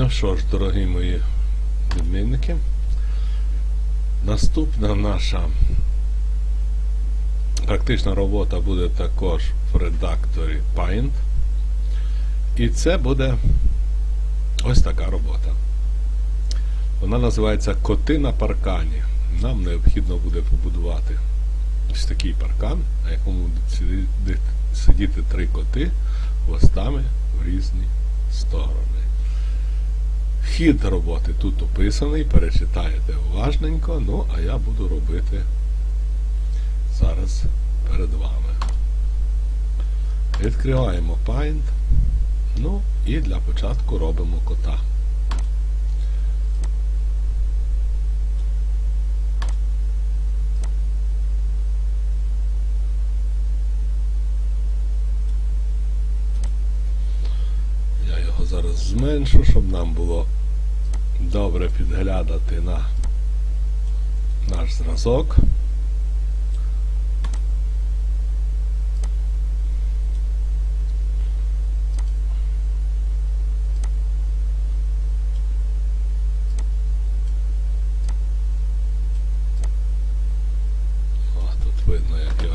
Ну що ж, дорогі мої відмінники, наступна наша практична робота буде також в редакторі Paint. І це буде ось така робота. Вона називається Коти на паркані. Нам необхідно буде побудувати ось такий паркан, на якому будуть сидіти, три коти хвостами в різні сторони. Хід роботи тут описаний, перечитаєте уважненько, ну а я буду робити зараз перед вами. Відкриваємо Paint. Ну і для початку робимо кота. Зараз зменшу, щоб нам було добре підглядати на наш зразок.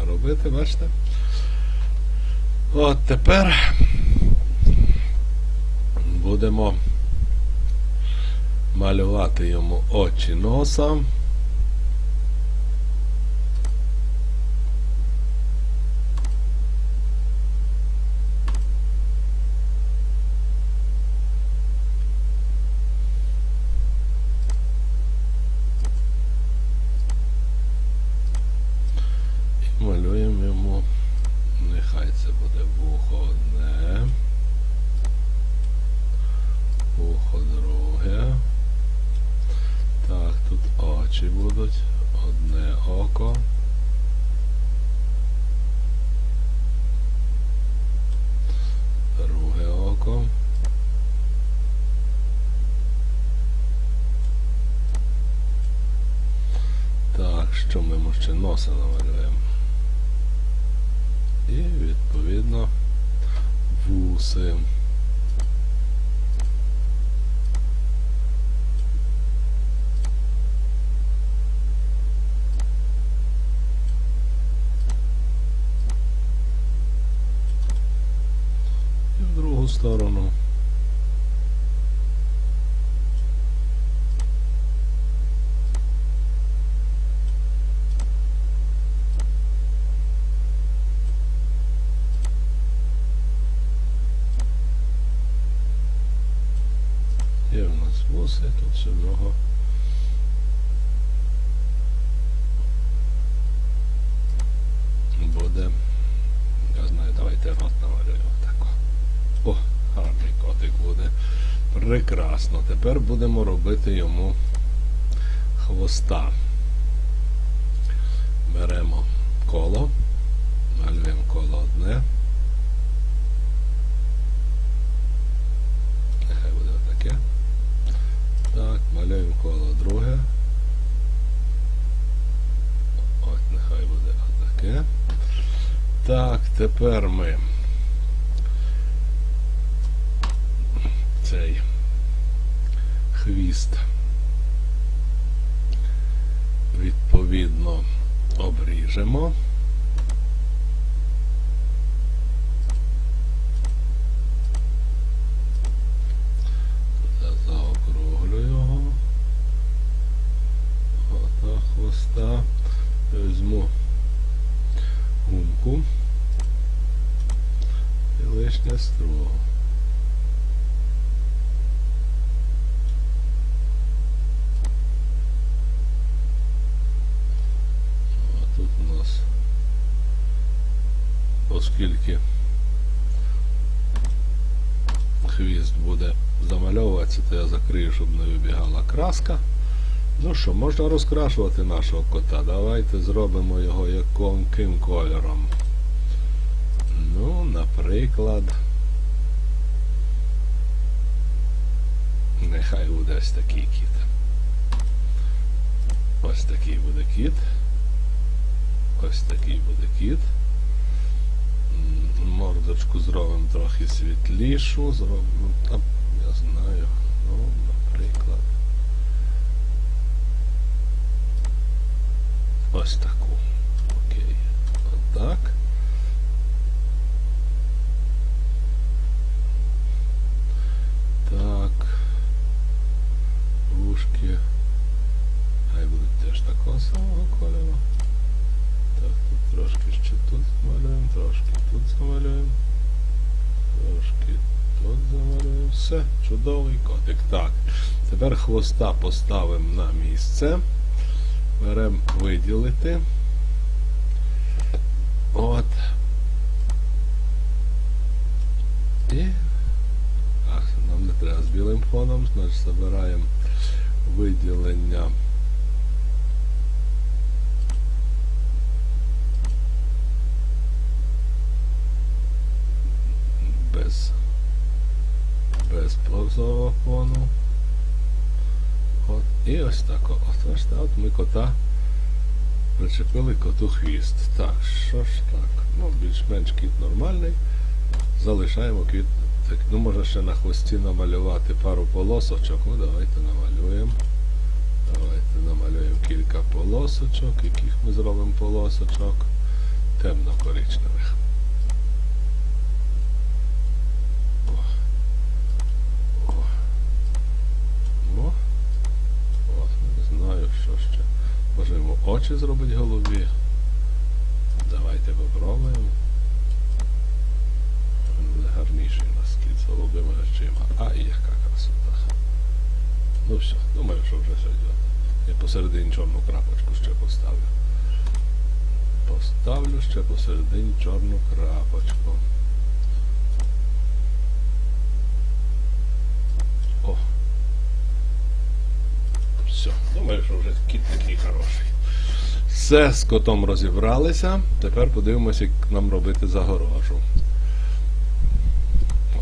Робити, бачите? От тепер будемо малювати йому очі носа. І малюємо йому, нехай це буде вухо одне. Вухо друге. Так, тут очі будуть. Одне око. Друге око. Так, що ми йому ще носа намалюємо? І відповідно вуси. В другу сторону. Є у вуси, тут нього. Буде. Я знаю, давайте рот намалюємо так. О, гарний котик буде. Прекрасно. Тепер будемо робити йому хвоста. Беремо коло, малюємо коло одне. Нехай буде отаке. Так, малюємо коло друге. От нехай буде отаке. Так, тепер ми цей хвіст відповідно обріжемо. Тут я заокруглю його. Ота хвоста. Візьму гумку і лишнє строго. А тут у нас, оскільки хвіст буде замальовуватися, то я закрию, щоб не вибігала краска. Ну що, можна розкрашувати нашого кота. Давайте зробимо його яким кольором. Ну, наприклад. Нехай буде ось такий кіт. Ось такий буде кіт. Ось такий буде кіт. Карточку зробимо трохи світлішу, зробимо там, я знаю, ну, наприклад. Ось так. Тепер хвоста поставимо на місце. Беремо виділити. От. І. Ах, нам не треба з білим фоном, значить забираємо виділення. Без, без прозорого фону. І ось так. От, бачите, от ми кота причепили коту хвіст. Так, що ж так? Ну, більш-менш кіт нормальний. Залишаємо кіт. Так, ну може ще на хвості намалювати пару полосочок. Ну давайте намалюємо. Давайте намалюємо кілька полосочок, яких ми зробимо полосочок темно-коричневих. О. О. О. От, не знаю, що ще. Може йому очі зробити голові. Давайте попробуємо. Буде гарніший у нас кіт з голубими очима. А, яка красота. Ну все, думаю, що вже все йде. Я посередині чорну крапочку ще поставлю. Поставлю ще посередині чорну крапочку. О. Все, думаю, що вже кіт такий хороший. Все з котом розібралися. Тепер подивимося, як нам робити загорожу.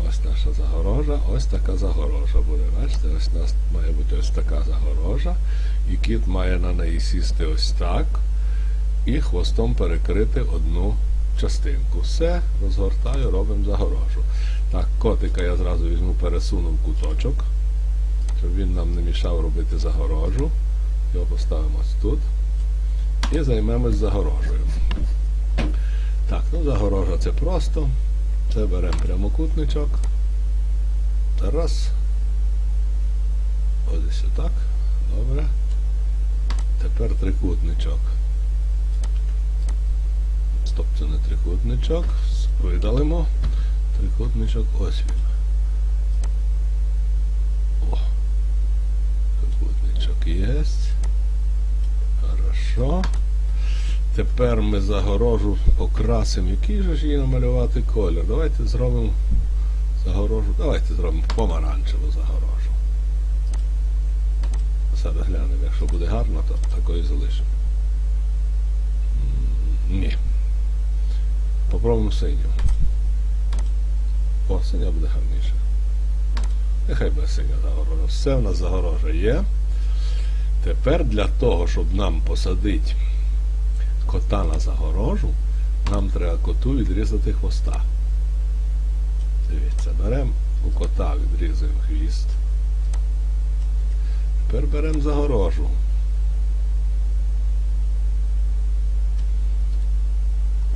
Ось наша загорожа, ось така загорожа буде. Бачите, ось у нас має бути ось така загорожа. І кіт має на неї сісти ось так. І хвостом перекрити одну частинку. Все, розгортаю, робимо загорожу. Так, котика я зразу візьму, пересуну в куточок, щоб він нам не мішав робити загорожу. Його поставимо ось тут. І займемось загорожею. Так, ну загорожа це просто. Це беремо прямокутничок. Раз. Ось отак. Добре. Тепер трикутничок. Стоп, це не трикутничок. Видалимо. Трикутничок ось він. О. Трикутничок є. Хорошо. Тепер ми загорожу покрасимо. Який же ж її намалювати колір? Давайте зробимо загорожу. Давайте зробимо помаранчеву загорожу. Зараз глянемо, якщо буде гарно, то такої залишимо. Ні. Попробуємо синю. О, синя буде гарніше. Нехай буде синя загорожа. Все в нас загорожа є. Тепер для того, щоб нам посадити кота на загорожу, нам треба коту відрізати хвоста. Дивіться, беремо у кота, відрізуємо хвіст. Тепер беремо загорожу.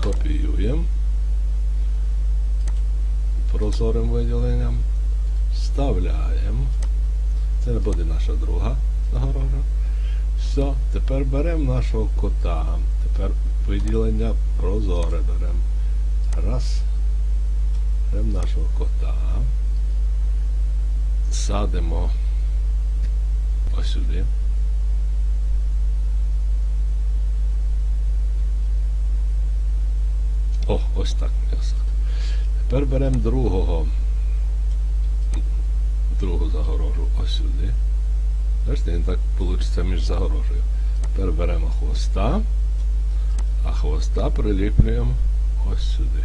Копіюємо прозорим виділенням. Вставляємо. Це не буде наша друга загорожа. Все, тепер беремо нашого кота. Тепер виділення прозоре беремо. Раз. Беремо нашого кота. Садимо ось сюди. О, ось так м'ясо. Тепер беремо другого. Другу загорожу ось сюди. Бачите, він так вийде між загорожею. Тепер беремо хвоста, а хвоста приліплюємо ось сюди.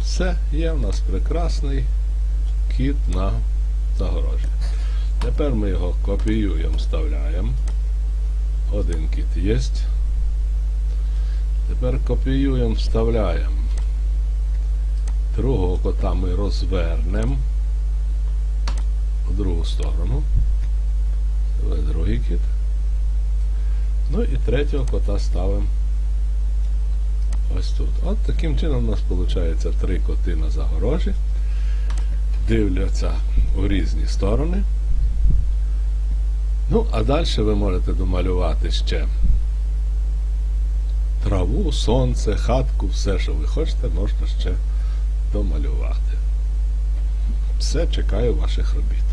Все, є в нас прекрасний кіт на загорожі. Тепер ми його копіюємо, вставляємо. Один кіт є. Тепер копіюємо, вставляємо. Другого кота ми розвернемо в другу сторону. Другий кіт. Ну і третього кота ставимо ось тут. От таким чином у нас виходить три коти на загорожі. Дивляться у різні сторони. Ну, а далі ви можете домалювати ще траву, сонце, хатку, все, що ви хочете, можна ще домалювати. Все, чекаю ваших робіт.